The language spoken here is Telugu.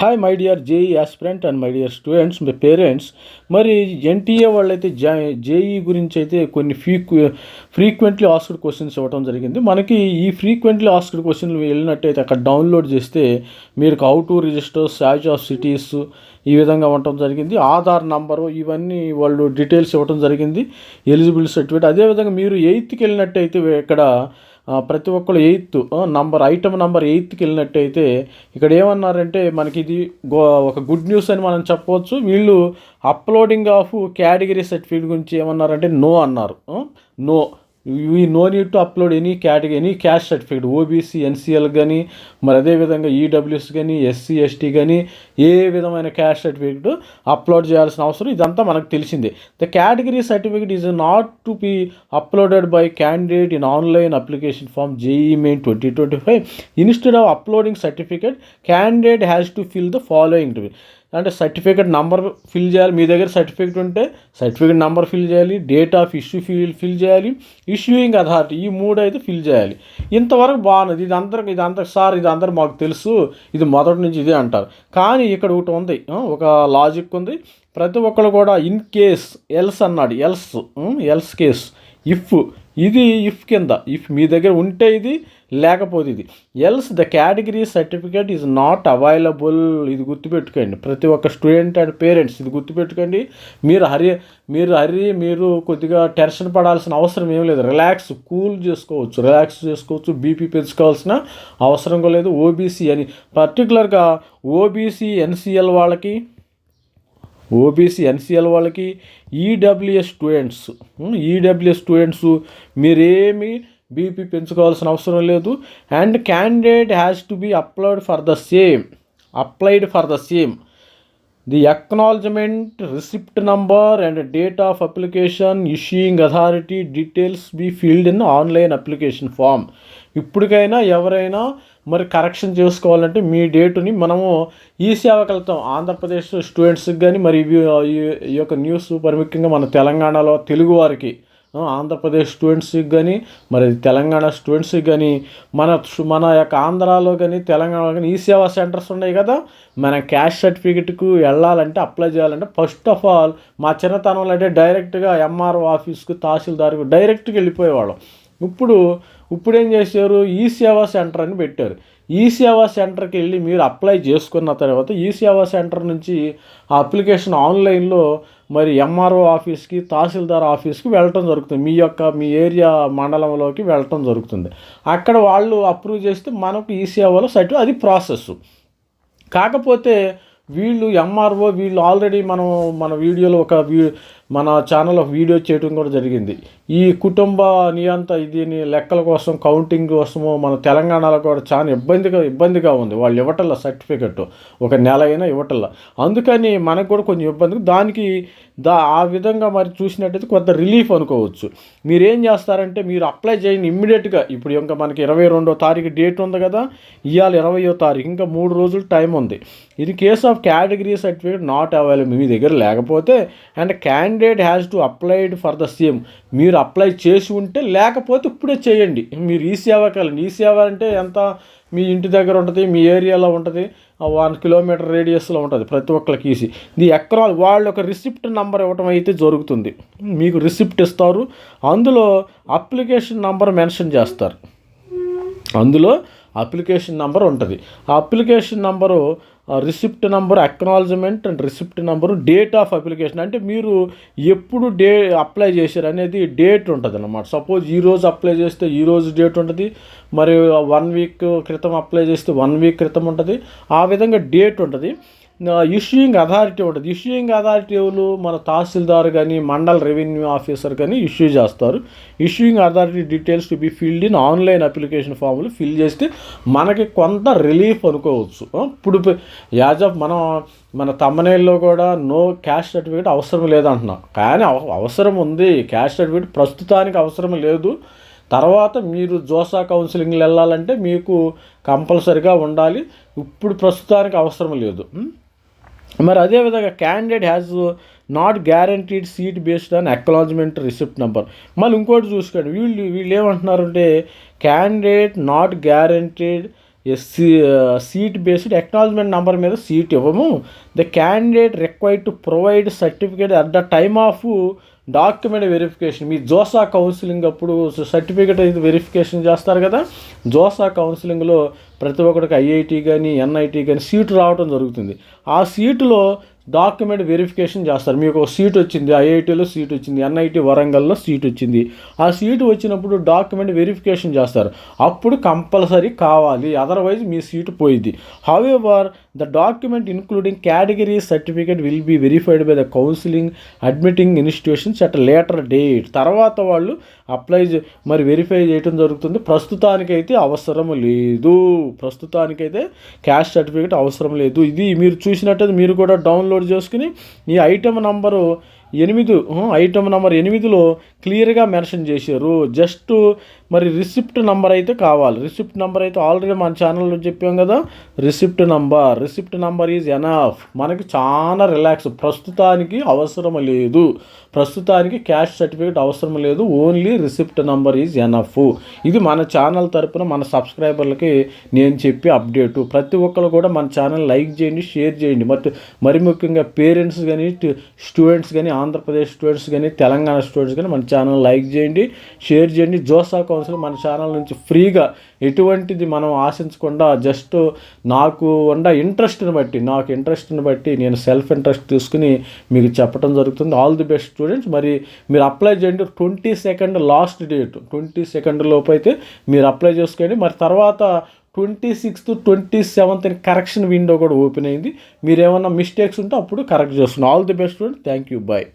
Hi my dear JEE aspirant and my dear students me parents మరి ఎన్టీఏ వాళ్ళైతే జా జేఈ గురించి అయితే కొన్ని ఫ్రీ ఫ్రీక్వెంట్లీ ఆస్క్డ్ క్వశ్చన్స్ ఇవ్వడం జరిగింది. మనకి ఈ ఫ్రీక్వెంట్లీ ఆస్క్డ్ క్వశ్చన్లు వెళ్ళినట్టయితే అక్కడ డౌన్లోడ్ చేస్తే మీరు how to register such of cities ఈ విధంగా ఉండటం జరిగింది. ఆధార్ నంబరు ఇవన్నీ వాళ్ళు డీటెయిల్స్ ఇవ్వడం జరిగింది. ఎలిజిబుల్ సర్టిఫికేట్ అదేవిధంగా మీరు ఎయిత్కి వెళ్ళినట్టయితే ఇక్కడ ప్రతి ఒక్కరు ఎయిత్ నంబర్ ఐటమ్ నంబర్ ఎయిత్కి వెళ్ళినట్టయితే ఇక్కడ ఏమన్నారంటే మనకి ఇది గో ఒక గుడ్ న్యూస్ అని మనం చెప్పవచ్చు. వీళ్ళు అప్లోడింగ్ ఆఫ్ కేటగిరీ సర్టిఫికేట్ గురించి ఏమన్నారంటే నో అన్నారు. No. We no need to upload any category any caste certificate OBC NCL కానీ మరి అదేవిధంగా ఈడబ్ల్యూఎస్ కానీ ఎస్సీ ఎస్టీ కానీ ఏ విధమైన క్యాస్ట్ సర్టిఫికేట్ అప్లోడ్ చేయాల్సిన అవసరం ఇదంతా మనకు తెలిసిందే. The category certificate is not to be uploaded by candidate in online application form JEE main twenty twenty five instead of uploading certificate candidate has to fill the following అంటే సర్టిఫికేట్ నంబర్ ఫిల్ చేయాలి. మీ దగ్గర సర్టిఫికేట్ ఉంటే సర్టిఫికేట్ నంబర్ ఫిల్ చేయాలి. Date of issue fill fill చేయాలి. ఇష్యూయింగ్ అథారిటీ ఈ మూడు అయితే ఫిల్ చేయాలి. ఇంతవరకు బాగున్నది ఇది అందరికి ఇది అందరికి సార్ ఇది అందరు మాకు తెలుసు. ఇది మొదటి నుంచి ఇదే అంటారు. కానీ ఇక్కడ ఒకటి ఉంది. ఒక లాజిక్ ఉంది. ప్రతి ఒక్కరు కూడా ఇన్ కేస్ ఎల్స్ అన్నాడు. Else else case. ఇఫ్ ఇది ఇఫ్ కింద ఇఫ్ మీ దగ్గర ఉంటే ఇది లేకపోతే ఇది. Else the category certificate is not available ఇది గుర్తుపెట్టుకోండి. ప్రతి ఒక్క స్టూడెంట్ అండ్ పేరెంట్స్ ఇది గుర్తుపెట్టుకోండి. మీరు హరి మీరు హరి మీరు కొద్దిగా టెన్షన్ పడాల్సిన అవసరం ఏం లేదు. రిలాక్స్ కూల్ చేసుకోవచ్చు. రిలాక్స్ చేసుకోవచ్చు. బీపీ పెంచుకోవాల్సిన అవసరం కూడా లేదు. ఓబీసీ అని. పర్టికులర్గా ఓబీసీ ఎన్సీఎల్ వాళ్ళకి ఓబీసీ ఎన్సీఎల్ వాళ్ళకి ఈడబ్ల్యూఎస్ స్టూడెంట్స్ ఈడబ్ల్యూఎస్ స్టూడెంట్స్ మీరేమి బీపీ పెంచుకోవాల్సిన అవసరం లేదు. And candidate has to be upload for the same applied for the same. The acknowledgement receipt number and date of application issuing authority details be filled in online application form. ఇప్పటికైనా ఎవరైనా మరి కరెక్షన్ చేసుకోవాలంటే మీ డేటుని మనము ఈ సేవకు వెళ్తాం ఆంధ్రప్రదేశ్ స్టూడెంట్స్కి కానీ మరి ఈ- ఈ యొక్క న్యూస్ మరి మన తెలంగాణలో తెలుగు వారికి ఆంధ్రప్రదేశ్ స్టూడెంట్స్కి కానీ మరి తెలంగాణ స్టూడెంట్స్కి కానీ మన మన యొక్క ఆంధ్రాలో కానీ తెలంగాణలో కానీ ఈ సేవా సెంటర్స్ ఉన్నాయి కదా. మన క్యాష్ సర్టిఫికెట్కు వెళ్ళాలంటే అప్లై చేయాలంటే ఫస్ట్ ఆఫ్ ఆల్ మా చిన్నతనంలో అంటే డైరెక్ట్గా ఎంఆర్ఓ ఆఫీస్కు తహసీల్దార్కు డైరెక్ట్గా వెళ్ళిపోయేవాళ్ళం. ఇప్పుడు ఇప్పుడు ఏం చేశారు? ఈ సేవా సెంటర్ అని పెట్టారు. ఈ సేవా సెంటర్కి వెళ్ళి మీరు అప్లై చేసుకున్న తర్వాత ఈ సేవా సెంటర్ నుంచి ఆ అప్లికేషన్ ఆన్లైన్లో మరి ఎంఆర్ఓ ఆఫీస్కి తహసీల్దార్ ఆఫీస్కి వెళ్ళటం జరుగుతుంది. మీ యొక్క మీ ఏరియా మండలంలోకి వెళ్ళటం జరుగుతుంది. అక్కడ వాళ్ళు అప్రూవ్ చేస్తే మనకు ఈ సేవలో సర్టి అది ప్రాసెస్ కాకపోతే వీళ్ళు ఎంఆర్ఓ వీళ్ళు ఆల్రెడీ మనం మన వీడియోలో ఒక వీ మన ఛానల్ ఒక వీడియో చేయడం కూడా జరిగింది. ఈ కుటుంబ నియంత దీని లెక్కల కోసం కౌంటింగ్ కోసము మన తెలంగాణలో కూడా చాలా ఇబ్బందిగా ఇబ్బందిగా ఉంది. వాళ్ళు ఇవ్వటల్లా సర్టిఫికెట్ ఒక నెల అయినా ఇవ్వటల్లా అందుకని మనకు కూడా కొంచెం ఇబ్బంది. దానికి దా ఆ విధంగా మరి చూసినట్టయితే కొంత రిలీఫ్ అనుకోవచ్చు. మీరు ఏం చేస్తారంటే మీరు అప్లై చేయండి ఇమ్మీడియట్గా ఇప్పుడు ఇంకా మనకి ఇరవై రెండో తారీఖు డేట్ ఉంది కదా ఇవాళ ఇరవయో తారీఖు. ఇంకా మూడు రోజులు టైం ఉంది. ఇది case of category certificate not available మీ దగ్గర లేకపోతే and candidate has to applied for the same మీరు అప్లై చేసి ఉంటే లేకపోతే ఇప్పుడే చేయండి. మీరు ఈ సేవ వెళ్ళండి ఈ సేవ అంటే ఎంత? మీ ఇంటి దగ్గర ఉంటుంది మీ ఏరియాలో ఉంటుంది వన్ కిలోమీటర్ రేడియస్లో ఉంటుంది ప్రతి ఒక్కరికి ఈసీ ఇది ఎక్కడ వాళ్ళు ఒక రిసిప్ట్ నెంబర్ ఇవ్వటం అయితే జరుగుతుంది. మీకు రిసిప్ట్ ఇస్తారు. అందులో అప్లికేషన్ నెంబర్ మెన్షన్ చేస్తారు. అందులో అప్లికేషన్ నెంబర్ ఉంటుంది. ఆ application number receipt number acknowledgement and receipt number date of application అంటే మీరు ఎప్పుడు డే అప్లై చేశారు అనేది డేట్ ఉంటుంది అన్నమాట సపోజ్ ఈ రోజు అప్లై చేస్తే ఈ రోజు డేట్ ఉంటుంది. మరి వన్ వీక్ క్రితం అప్లై చేస్తే వన్ వీక్ క్రితం ఉంటుంది. ఆ విధంగా డేట్ ఉంటుంది. ఇష్యూయింగ్ అథారిటీ ఉంటుంది. ఇష్యూయింగ్ అథారిటీ వాళ్ళు మన తహసీల్దార్ కానీ మండల్ రెవెన్యూ ఆఫీసర్ కానీ ఇష్యూ చేస్తారు. Issuing authority details to be filled in online application ఫామ్లు fill చేస్తే మనకి కొంత రిలీఫ్ అనుకోవచ్చు. ఇప్పుడు యాజ్ ఆఫ్ మనం మన తమ్మనేల్లో కూడా నో క్యాష్ సర్టిఫికేట్ అవసరం లేదంటున్నాం. కానీ అవసరం ఉంది. క్యాష్ సర్టిఫికేట్ ప్రస్తుతానికి అవసరం లేదు. తర్వాత మీరు జోసా కౌన్సిలింగ్లు వెళ్ళాలంటే మీకు కంపల్సరిగా ఉండాలి. ఇప్పుడు ప్రస్తుతానికి అవసరం లేదు. మరి అదేవిధంగా candidate has not guaranteed seat based on acknowledgement receipt number మళ్ళీ ఇంకోటి చూసుకోండి. వీళ్ళు వీళ్ళు ఏమంటున్నారంటే candidate not guaranteed seat based acknowledgement number మీద సీట్ ఇవ్వము. The candidate required to provide certificate at the time of document verification. Me JoSAA counselling అప్పుడు సర్టిఫికేట్ అయితే వెరిఫికేషన్ చేస్తారు కదా? జోసా కౌన్సిలింగ్లో ప్రతి ఒక్కరికి ఐఐటి కానీ ఎన్ఐటి కానీ సీటు రావడం జరుగుతుంది. ఆ సీటులో డాక్యుమెంట్ వెరిఫికేషన్ చేస్తారు. మీకు ఒక సీట్ వచ్చింది ఐఐటీలో సీట్ వచ్చింది ఎన్ఐటి వరంగల్లో సీట్ వచ్చింది. ఆ సీటు వచ్చినప్పుడు డాక్యుమెంట్ వెరిఫికేషన్ చేస్తారు. అప్పుడు కంపల్సరీ కావాలి. అదర్వైజ్ మీ సీటు పోయింది however the document including category certificate will be verified by the counselling admitting institutions at later date తర్వాత వాళ్ళు అప్లై చే- మరి వెరిఫై చేయడం జరుగుతుంది. ప్రస్తుతానికైతే అవసరం లేదు. ప్రస్తుతానికైతే క్యాష్ సర్టిఫికేట్ అవసరం లేదు. ఇది మీరు చూసినట్టయితే మీరు కూడా డౌన్లోడ్ చేసుకుని ఈ ఐటమ్ నంబరు ఎనిమిది ఐటమ్ నెంబర్ ఎనిమిదిలో క్లియర్గా మెన్షన్ చేశారు. జస్ట్ మరి రిసిప్ట్ నంబర్ అయితే కావాలి. రిసిప్ట్ నంబర్ అయితే ఆల్రెడీ మన ఛానల్లో చెప్పాం కదా. Receipt number receipt number is enough మనకి చాలా రిలాక్స్ ప్రస్తుతానికి అవసరం లేదు. ప్రస్తుతానికి క్యాష్ సర్టిఫికేట్ అవసరం లేదు. Only receipt number is enough ఇది మన ఛానల్ తరపున మన సబ్స్క్రైబర్లకి నేను చెప్పి అప్డేటు ప్రతి ఒక్కరు కూడా మన ఛానల్ లైక్ చేయండి షేర్ చేయండి. మరి మరి ముఖ్యంగా పేరెంట్స్ కానీ స్టూడెంట్స్ కానీ ఆంధ్రప్రదేశ్ స్టూడెంట్స్ కానీ తెలంగాణ స్టూడెంట్స్ కానీ మన ఛానల్ లైక్ చేయండి షేర్ చేయండి. జోసా కౌన్సిల్ మన ఛానల్ నుంచి ఫ్రీగా ఎటువంటిది మనం ఆశించకుండా జస్ట్ నాకు ఉన్న ఇంట్రెస్ట్ని బట్టి నాకు ఇంట్రెస్ట్ని బట్టి నేను సెల్ఫ్ ఇంట్రెస్ట్ తీసుకుని మీకు చెప్పడం జరుగుతుంది. All the best students. మరి మీరు అప్లై చేయండి. Twenty second last date. Twenty second లోపు అయితే మీరు అప్లై చేసుకోండి. మరి తర్వాత twenty sixth twenty seventh correction window కూడా ఓపెన్ అయింది. మీరు ఏమైనా మిస్టేక్స్ ఉంటే అప్పుడు కరెక్ట్ చేస్తున్నాను all the best friend thank you. Bye